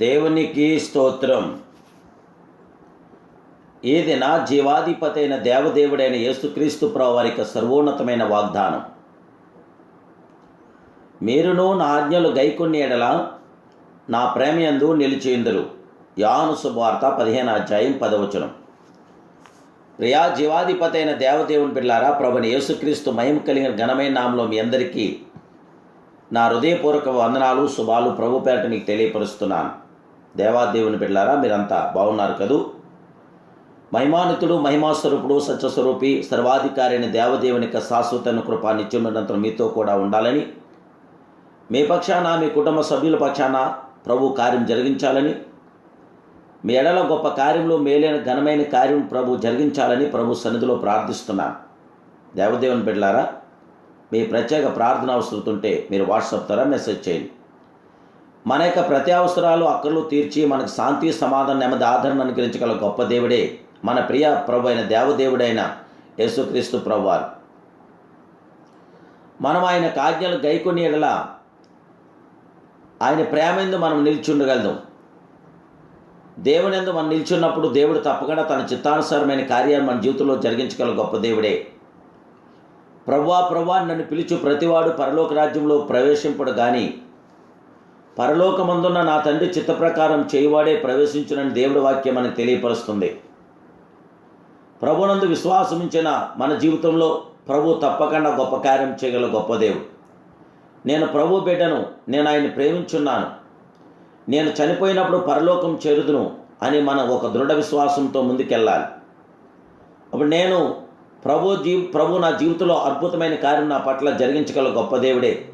దేవునికి స్తోత్రం. ఏది నా జీవాధిపతి అయిన దేవదేవుడైన యేసుక్రీస్తు వారికి సర్వోన్నతమైన వాగ్దానం. మీరును నా ఆజ్ఞలు గైకొన్ని ఎడల నా ప్రేమయందు నిలిచేందురు యాను శుభవార్త పదిహేను అధ్యాయం పదవచనం. ప్రియా జీవాధిపతి అయిన దేవదేవుని పిల్లారా ప్రభుని యేసుక్రీస్తు మహిమ కలిగిన ఘనమైన నామంలో మీ అందరికీ నా హృదయపూర్వక వందనాలు శుభాలు ప్రభు పేరట మీకు తెలియపరుస్తున్నాను. దేవాదేవుని బిడ్లారా మీరంతా బాగున్నారు కదూ? మహిమానితుడు మహిమాస్వరూపుడు సత్యస్వరూపి సర్వాధికారి అయిన దేవదేవుని యొక్క శాశ్వత కృప నిత్యమైనంతరం మీతో కూడా ఉండాలని మీ పక్షాన మీ కుటుంబ సభ్యుల పక్షాన ప్రభు కార్యం జరిగించాలని మీ ఎడల గొప్ప కార్యంలో మేలైన ఘనమైన కార్యం ప్రభు జరిగించాలని ప్రభు సన్నిధిలో ప్రార్థిస్తున్నాను దేవదేవుని బిడ్డారా మీ ప్రత్యేక ప్రార్థన అవసరతుంటే మీరు వాట్సాప్ ద్వారా మెసేజ్ చేయండి. మన యొక్క ప్రతి అవసరాలు అక్కర్లు తీర్చి మనకు శాంతి సమాధానం నెమ్మది ఆదరణ అనుగ్రహించగల గొప్ప దేవుడే మన ప్రియ ప్రభు అయిన దేవదేవుడైన యేసుక్రీస్తు ప్రభువారు. మనం ఆయన కాజ్ఞలు గైకొని ఎడల ఆయన ప్రేమందు మనం నిల్చుండగలదు. దేవునిందు మనం నిల్చున్నప్పుడు దేవుడు తప్పకుండా తన చిత్తానుసారమైన కార్యాన్ని మన జీవితంలో జరిగించగల గొప్ప దేవుడే. ప్రవ్వా ప్రవ్వా నన్ను పిలుచు ప్రతివాడు పరలోక రాజ్యంలో ప్రవేశింపడు కానీ పరలోకమందున్న నా తండ్రి చిత్త ప్రకారం చేయువాడే ప్రవేశించునని దేవుడి వాక్యం అని తెలియపరుస్తుంది. ప్రభునందు విశ్వాసముంచిన మన జీవితంలో ప్రభు తప్పకుండా గొప్ప కార్యం చేయగల గొప్ప దేవుడు. నేను ప్రభు బిడ్డను నేను ఆయన ప్రేమించున్నాను. నేను చనిపోయినప్పుడు పరలోకం చేరుదును అని మనం ఒక దృఢ విశ్వాసంతో ముందుకెళ్ళాలి. అప్పుడు నేను ప్రభు జీ ప్రభు నా జీవితంలో అద్భుతమైన కార్యం నా పట్ల జరిగించగల గొప్ప దేవుడే.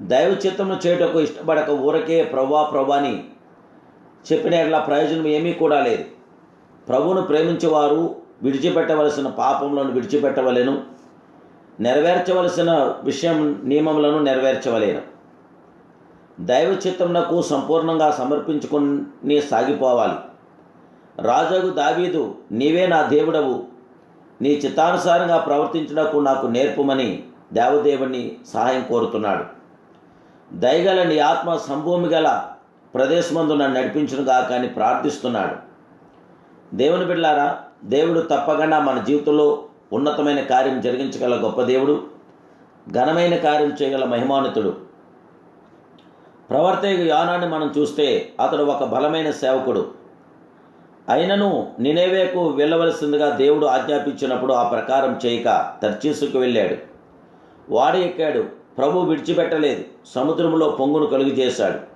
దైవ చిత్తమును చేయుటకు ఇష్టపడక ఊరకే ప్రభా ప్రభాని చెప్పిన ఎట్లా ప్రయోజనం ఏమీ కూడా లేదు. ప్రభువును ప్రేమించేవారు విడిచిపెట్టవలసిన పాపములను విడిచిపెట్టవలేను నెరవేర్చవలసిన విషయం నియమములను నెరవేర్చవలేను. దైవ చిత్తమునకు సంపూర్ణంగా సమర్పించుకుని సాగిపోవాలి. రాజాగు దావీదు నీవే నా దేవుడవు నీ చిత్తానుసారంగా ప్రవర్తించుటకు నాకు నేర్పమని దేవదేవుని సహాయం కోరుతున్నాడు. దయగల నీ ఆత్మ సంభూమి గల ప్రదేశమందు నన్ను నడిపించునుగా అని ప్రార్థిస్తున్నాడు. దేవుని బిడ్డారా దేవుడు తప్పకుండా మన జీవితంలో ఉన్నతమైన కార్యం జరిగించగల గొప్ప దేవుడు ఘనమైన కార్యం చేయగల మహిమానితుడు. ప్రవర్తక యానాన్ని మనం చూస్తే అతడు ఒక బలమైన సేవకుడు. అయినను నినేవేకు వెళ్ళవలసిందిగా దేవుడు ఆజ్ఞాపించినప్పుడు ఆ ప్రకారం చేయక తర్చీసుకు వెళ్ళాడు. వాడు ఎక్కాడు ప్రభు విడిచిపెట్టలేదు. సముద్రంలో పొంగును కలుగు చేశాడు.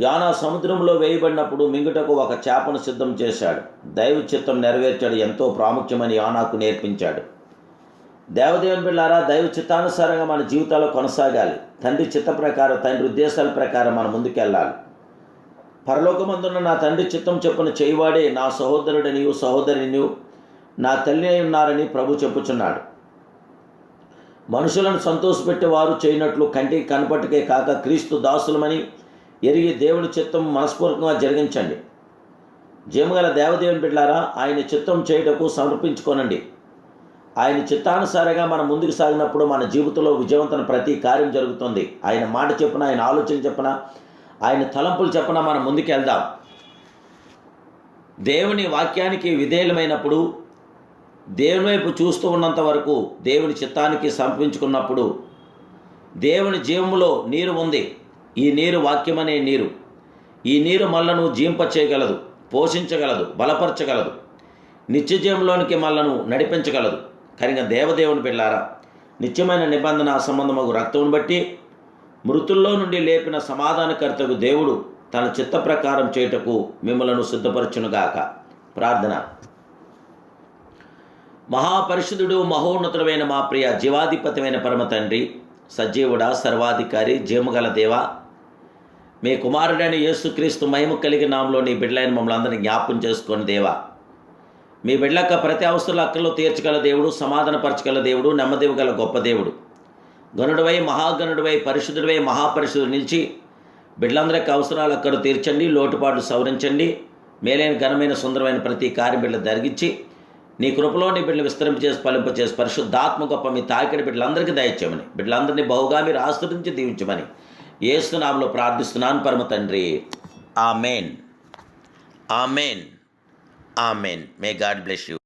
యానా సముద్రంలో వేయబడినప్పుడు మింగుటకు ఒక చేపను సిద్ధం చేశాడు. దైవ చిత్తం నెరవేర్చాడు ఎంతో ప్రాముఖ్యమని యానాకు నేర్పించాడు. దేవదేవుని బిళ్ళారా దైవ చిత్తానుసారంగా మన జీవితాల్లో కొనసాగాలి. తండ్రి చిత్త ప్రకారం తండ్రి ఉద్దేశాల ప్రకారం మనం ముందుకెళ్ళాలి. పరలోకమందున్న నా తండ్రి చిత్తం చెప్పున చేయవాడే నా సహోదరుడు సహోదరిని నా తల్లి అయి ఉన్నారని ప్రభు చెప్పుచున్నాడు. మనుషులను సంతోషపెట్టేవారు చేయనట్లు కంటికి కనపట్టుకే కాక క్రీస్తు దాసులమని ఎరిగి దేవుని చిత్తం మనస్పూర్వకంగా జరిగించండి. జీమగల దేవదేవుని బిడ్డారా ఆయన చిత్తం చేయుటకు సమర్పించుకోనండి. ఆయన చిత్తానుసారంగా మనం ముందుకు సాగినప్పుడు మన జీవితంలో విజయవంతమైన ప్రతి కార్యం జరుగుతుంది. ఆయన మాట చెప్పిన ఆయన ఆలోచన చెప్పిన ఆయన తలంపులు చెప్పిన మనం ముందుకు వెళ్దాం దేవుని వాక్యానికి విధేయులమైనప్పుడు దేవుని వైపు చూస్తూ ఉన్నంత వరకు దేవుని చిత్తానికి సమర్పించుకున్నప్పుడు దేవుని జీవములో నీరు ఉంది. ఈ నీరు వాక్యమనే నీరు. ఈ నీరు మళ్ళను జీంప చేయగలదు పోషించగలదు బలపరచగలదు. నిత్య జీవంలోనికి మళ్ళను నడిపించగలదు. కనుక దేవదేవుని పిల్లారా నిత్యమైన నిబంధన సంబంధము రక్తమును బట్టి మృతుల్లో నుండి లేపిన సమాధానకర్తకు దేవుడు తన చిత్త ప్రకారం చేయుటకు మిమ్మలను సిద్ధపరచునుగాక. ప్రార్థన. మహాపరిషుదుడు మహోన్నతుడమైన మా ప్రియ జీవాధిపతిమైన పరమ తండ్రి సజీవుడ సర్వాధికారి జీమగల దేవ. మీ కుమారుడైన యేసుక్రీస్తు మహిమ కలిగిన నామంలో నీ బిడ్డలైన మమ్మల్ని అందరినీ జ్ఞాపం చేసుకొని దేవా. మీ బిడ్డలక్క ప్రతి అవసరాల అక్కలు తీర్చగల దేవుడు సమాధానపరచగల దేవుడు నెమ్మదివ్వగల గొప్ప దేవుడు. గనుడివై మహాగనుడివై పరిశుద్ధుడివై మహాపరిశుద్ధుడు నిలిచి బిడ్డలందరికీ అవసరాలు అక్కడ తీర్చండి లోటుపాట్లు సవరించండి మేలైన ఘనమైన సుందరమైన ప్రతి కార్యం బిడ్డలు జరిగించి నీ కృపలో నీ బిడ్డలు విస్తరింపచేసి ఫలింపచేసి పరిశుద్ధాత్మ గొప్ప మీ తాకిడి బిడ్డలందరికీ దయచేయమని. బిడ్డలందరినీ బహుగా మీరు ఆశ్రదించి దీవించమని. ఏసునామలో ప్రార్థిస్తున్నాను పరమ తండ్రి. Amen. Amen. Amen. May God bless you